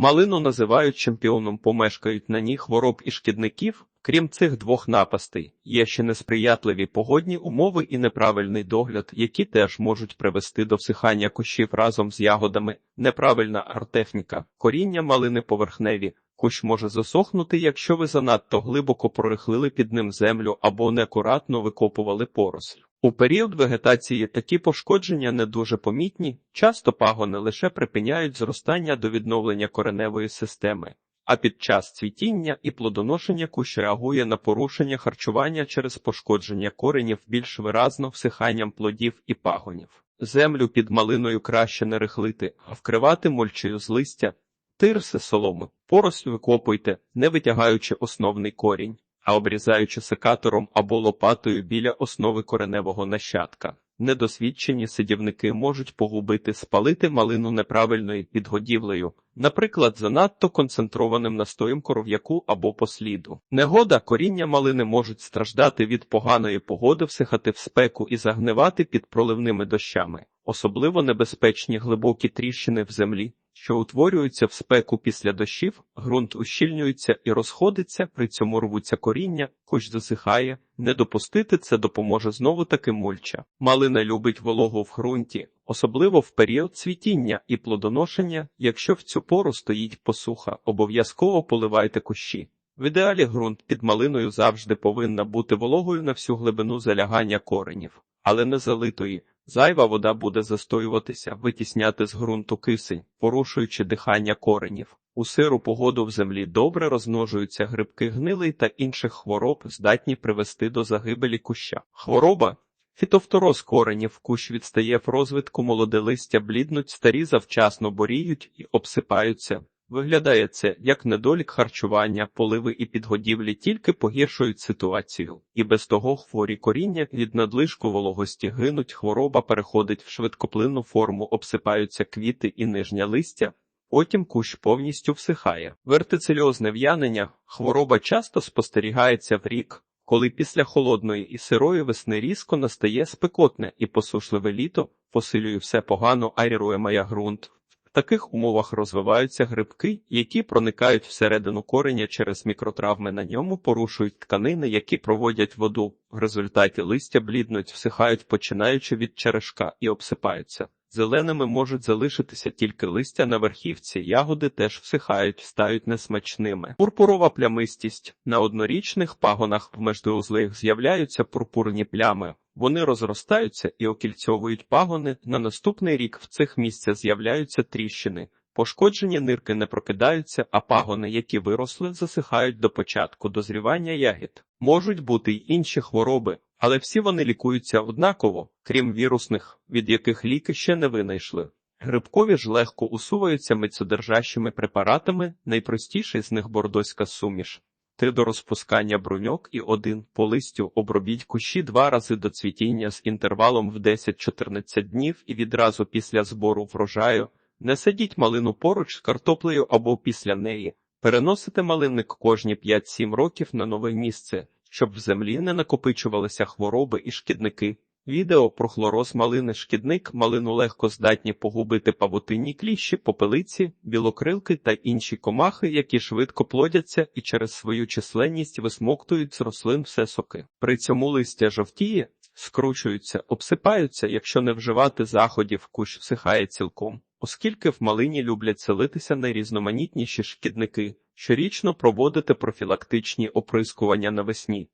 Малину називають чемпіоном, помешкають на ній хвороб і шкідників. Крім цих двох напастей, є ще несприятливі погодні умови і неправильний догляд, які теж можуть привести до всихання кущів разом з ягодами, неправильна артехніка, коріння малини поверхневі. Кущ може засохнути, якщо ви занадто глибоко прорихлили під ним землю або неакуратно викопували поросль. У період вегетації такі пошкодження не дуже помітні, часто пагони лише припиняють зростання до відновлення кореневої системи, а під час цвітіння і плодоношення кущ реагує на порушення харчування через пошкодження коренів більш виразно всиханням плодів і пагонів. Землю під малиною краще не рихлити, а вкривати мульчею з листя, тирси соломи, поросль викопуйте, не витягаючи основний корінь а обрізаючи секатором або лопатою біля основи кореневого нащадка. Недосвідчені сидівники можуть погубити, спалити малину неправильною підгодівлею, наприклад, занадто концентрованим настоєм коров'яку або посліду. Негода коріння малини можуть страждати від поганої погоди, всихати в спеку і загнивати під проливними дощами. Особливо небезпечні глибокі тріщини в землі, що утворюються в спеку після дощів, ґрунт ущільнюється і розходиться, при цьому рвуться коріння, кущ засихає. Не допустити це допоможе знову таки мульча. Малина любить вологу в ґрунті, особливо в період цвітіння і плодоношення. Якщо в цю пору стоїть посуха, обов'язково поливайте кущі. В ідеалі ґрунт під малиною завжди повинна бути вологою на всю глибину залягання коренів, але не залитої. Зайва вода буде застоюватися, витісняти з ґрунту кисень, порушуючи дихання коренів. У сиру погоду в землі добре розмножуються грибки гнилий та інших хвороб, здатні привести до загибелі куща. Хвороба фітофтороз коренів кущ відстає в розвитку молоде листя бліднуть, старі завчасно боріють і обсипаються. Виглядає це як недолік харчування, поливи і підгодівлі тільки погіршують ситуацію, і без того хворі коріння від надлишку вологості гинуть, хвороба переходить в швидкоплинну форму, обсипаються квіти і нижня листя. Потім кущ повністю всихає. Вертицельозне в'янення хвороба часто спостерігається в рік, коли після холодної і сирої весни різко настає спекотне і посушливе літо, посилює все погано, аерує має ґрунт. Таких умовах розвиваються грибки, які проникають всередину кореня через мікротравми на ньому, порушують тканини, які проводять воду. В результаті листя бліднуть, всихають, починаючи від черешка і обсипаються. Зеленими можуть залишитися тільки листя на верхівці, ягоди теж всихають, стають несмачними. Пурпурова плямистість на однорічних пагонах в междоузлих з'являються пурпурні плями. Вони розростаються і окільцьовують пагони. На наступний рік в цих місцях з'являються тріщини. Пошкоджені нирки не прокидаються, а пагони, які виросли, засихають до початку дозрівання ягід. Можуть бути й інші хвороби, але всі вони лікуються однаково, крім вірусних, від яких ліки ще не винайшли. Грибкові ж легко усуваються мицодержащими препаратами, найпростіший з них бордоська суміш. Три до розпускання бруньок і один по листю обробіть кущі два рази до цвітіння з інтервалом в 10-14 днів і відразу після збору врожаю. Не садіть малину поруч з картоплею або після неї. Переносите малинник кожні 5-7 років на нове місце, щоб в землі не накопичувалися хвороби і шкідники. Відео про хлороз малини шкідник малину легко здатні погубити павутинні кліщі, попелиці, білокрилки та інші комахи, які швидко плодяться і через свою численність висмоктують з рослин все соки. При цьому листя жовтіє, скручуються, обсипаються, якщо не вживати заходів, кущ всихає цілком. Оскільки в малині люблять селитися найрізноманітніші шкідники, щорічно проводити профілактичні оприскування навесні.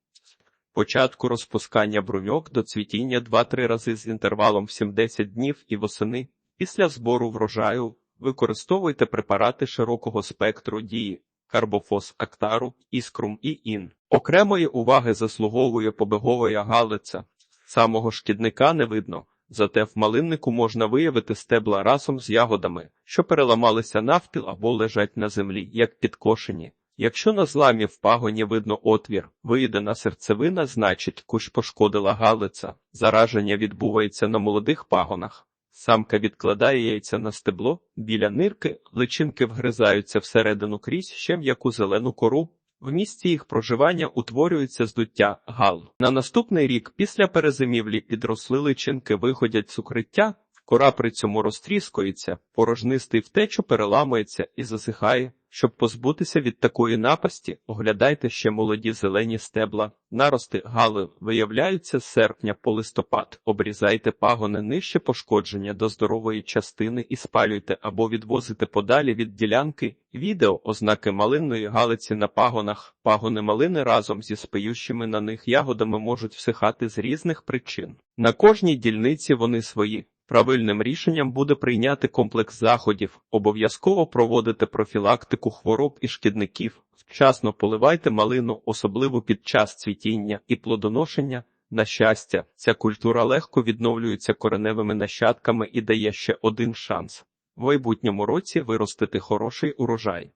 Початку розпускання бруньок до цвітіння 2-3 рази з інтервалом в 7-10 днів і восени. Після збору врожаю використовуйте препарати широкого спектру дії, карбофос актару, іскрум і ін. Окремої уваги заслуговує побеговая галиця. Самого шкідника не видно. Зате в малиннику можна виявити стебла разом з ягодами, що переламалися навпіл або лежать на землі, як підкошені. Якщо на зламі в пагоні видно отвір, виїдена серцевина, значить кущ пошкодила галиця. Зараження відбувається на молодих пагонах. Самка відкладає яйця на стебло, біля нирки, личинки вгризаються всередину крізь ще м'яку зелену кору. В місці їх проживання утворюється здуття гал. На наступний рік після перезимівлі підросли личинки виходять з укриття, Кора при цьому розтріскується, порожнистий втечу переламується і засихає. Щоб позбутися від такої напасті, оглядайте ще молоді зелені стебла. Нарости гали виявляються з серпня по листопад. Обрізайте пагони нижче пошкодження до здорової частини і спалюйте або відвозите подалі від ділянки. Відео ознаки малинної галиці на пагонах. Пагони малини разом зі спиющими на них ягодами можуть всихати з різних причин. На кожній дільниці вони свої. Правильним рішенням буде прийняти комплекс заходів, обов'язково проводити профілактику хвороб і шкідників, вчасно поливайте малину, особливо під час цвітіння і плодоношення. На щастя, ця культура легко відновлюється кореневими нащадками і дає ще один шанс в майбутньому році виростити хороший урожай.